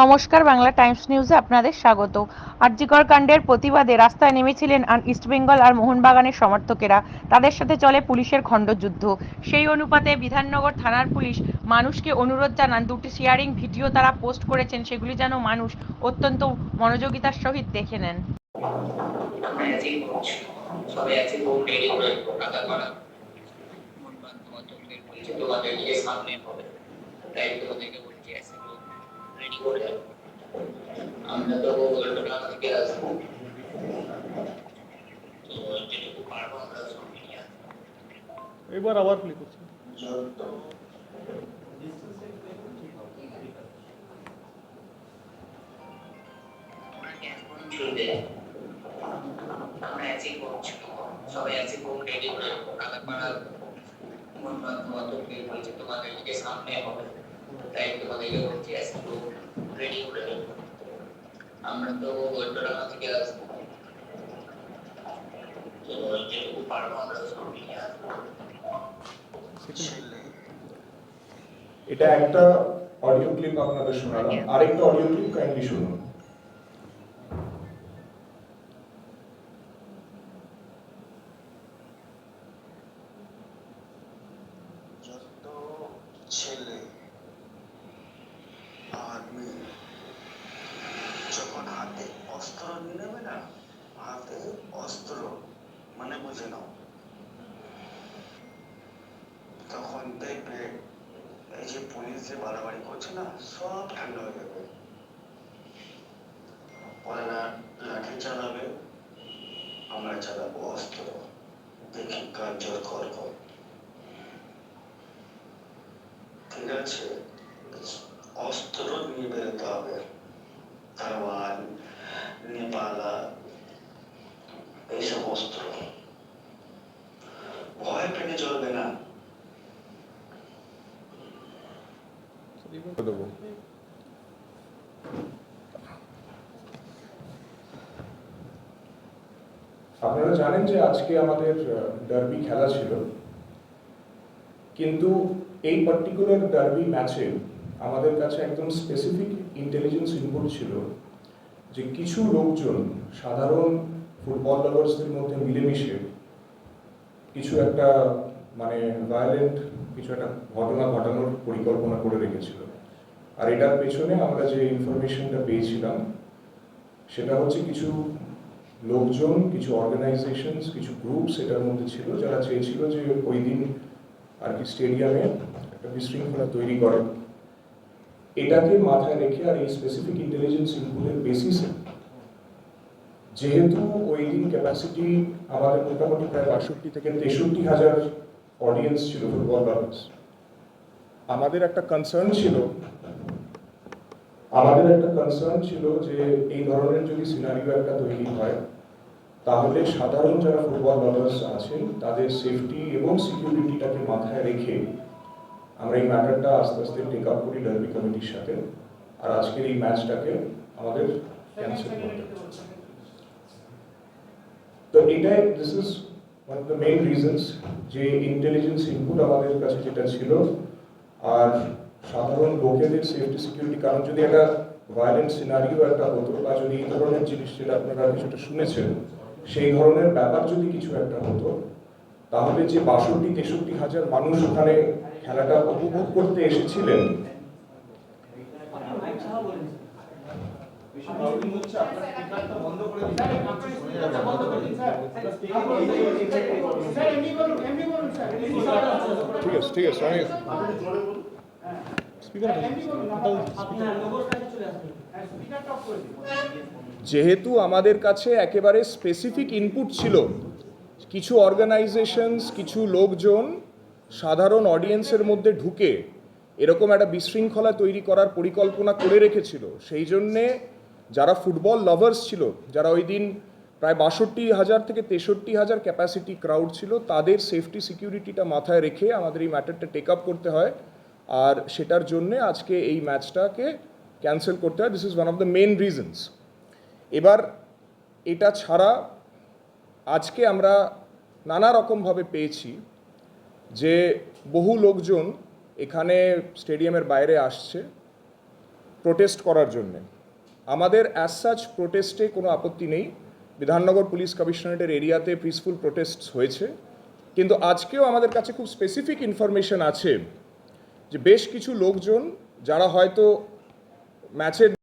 নমস্কার, বাংলা টাইমস নিউজে আপনাদের স্বাগত। আরজিকর কাণ্ডের প্রতিবাদে রাস্তায় নেমেছিলেন ইস্টবেঙ্গল আর মোহনবাগানের সমর্থকেরা। তাদের সাথে চলে পুলিশের খণ্ডযুদ্ধ। সেই অনুপাতে বিধাননগর থানার পুলিশ মানুষকে অনুরোধ জানান, দুটি শেয়ারিং ভিডিও তারা পোস্ট করেছেন, সেগুলি যেন মানুষ অত্যন্ত মনোযোগিতার সহিত দেখে নেন। তাই তোমাদেরকে বলছি আছে রেডি করে রাখো। আমরা তো উল্টো টাকা থেকে আসব তো যেটুকু পারব আমরা সব নিয়ে আসব একবার আবার প্লে করছি তোমরা কি এখন শুনবে আমরা আজই করছি সবাই আছে বোন রেডি করে রাখো। টাকা পাড়া মন তোমাদেরকে বলছে তোমাদেরকে সামনে হবে তাই তোমাদেরকে বলছি আছে রেডি করে রাখো। আমরা তো উল্টো টাকা থেকে আসব তো যেটুকু পারব আমরা সব নিয়ে আসব এটা একটা অডিও ক্লিপ আপনাদের শোনালাম আরেকটা অডিও ক্লিপ কাইন্ডলি শুনুন যত ছেলে আর মেয়ে যখন হাতে অস্ত্র নিয়ে নেবে না? হাতে অস্ত্র মানে বুঝে নাও। তখন দেখবে এই যে পুলিশ যে বাড়াবাড়ি করছে না, সব ঠান্ডা হয়ে যাবে। ওরা লাঠি চালাবে, আমরা চালাবো অস্ত্র। দেখি কার করব ঠিক আছে? অস্ত্র নিয়ে বেরোতে হবে। তারওয়াল অস্ত্র ভয় পেটে চলবে না আপনারা জানেন যে আজকে আমাদের ডার্বি খেলা ছিল। কিন্তু এই পার্টিকুলার ডার্বি ম্যাচে আমাদের কাছে একদম স্পেসিফিক ইন্টেলিজেন্স ইনপুট ছিল যে কিছু লোকজন সাধারণ ফুটবল লাভার্সদের মধ্যে মিলেমিশে কিছু একটা মানে ভায়োলেন্ট কিছু একটা ঘটনা ঘটানোর পরিকল্পনা করে রেখেছিল। আর এটার পেছনে আমরা যে ইনফরমেশনটা পেয়েছিলাম, সেটা হচ্ছে কিছু লোকজন, কিছু অর্গানাইজেশনস কিছু গ্রুপস এটার মধ্যে ছিল যারা চেয়েছিল যে ওই দিন আর কি স্টেডিয়ামে একটা বিশৃঙ্খলা তৈরি করে। এটাকে মাথায় রেখে আর এই স্পেসিফিক ইন্টেলিজেন্স ইনপুটের বেসিসে যেহেতু ওই দিন ক্যাপাসিটি আমাদের মোটামুটি প্রায় বাষট্টি থেকে তেষট্টি হাজার অডিয়েন্স ছিল ফুটবল লাভার্স আমাদের একটা কনসার্ন ছিল, আমাদের একটা কনসার্ন ছিল যে এই ধরনের যদি সিনারিও একটা তৈরি হয়, তাহলে সাধারণ যারা ফুটবল লাভার্স আছেন, তাদের সেফটি এবং সিকিউরিটিটাকে মাথায় রেখে আমরা এই ম্যাটারটা আস্তে আস্তে টেক আপ করি ডার্বি কমিটির সাথে আর আজকের এই ম্যাচটাকে আমাদের ক্যান্সেল করতে। তো এটাই this is one of the main reasons যে ইন্টেলিজেন্স ইনপুট আমাদের কাছে যেটা ছিল, আর সাধারণ লোকেদের সেফটি সিকিউরিটি কারণ যদি একটা ভায়োলেন্ট সিনারিও একটা হতো, বা যদি এই ধরনের জিনিস যেটা আপনারা কিছুটা শুনেছেন, সেই ধরনের ব্যাপার যদি কিছু একটা হতো, তাহলে যে বাষট্টি, তেষট্টি হাজার মানুষ ওখানে খেলাটা উপভোগ করতে এসেছিলেন ঠিক আছে ঠিক আছে যেহেতু আমাদের কাছে একেবারে স্পেসিফিক ইনপুট ছিল কিছু অর্গানাইজেশনস কিছু লোকজন সাধারণ অডিয়েন্সের মধ্যে ঢুকে এরকম একটা বিশৃঙ্খলা তৈরি করার পরিকল্পনা করে রেখেছিল সেই জন্যে যারা ফুটবল লাভার্স ছিল, যারা ওই দিন প্রায় বাষট্টি হাজার থেকে তেষট্টি হাজার ক্যাপাসিটি ক্রাউড ছিল, তাদের সেফটি সিকিউরিটিটা মাথায় রেখে আমাদের এই ম্যাটারটা টেক আপ করতে হয়। আর সেটার জন্যে আজকে এই ম্যাচটাকে ক্যান্সেল করতে হয়। This is one of the main reasons এবার এটা ছাড়া আজকে আমরা নানা রকমভাবে পেয়েছি যে বহু লোকজন এখানে স্টেডিয়ামের বাইরে আসছে প্রোটেস্ট করার জন্যে। আমাদের অ্যাজ সাচ প্রোটেস্টে কোনো আপত্তি নেই। বিধাননগর পুলিশ কমিশনারেটের এরিয়াতে পিসফুল প্রোটেস্ট হয়েছে। কিন্তু আজকেও আমাদের কাছে খুব স্পেসিফিক ইনফরমেশন আছে যে বেশ কিছু লোকজন, যারা হয়তো ম্যাচের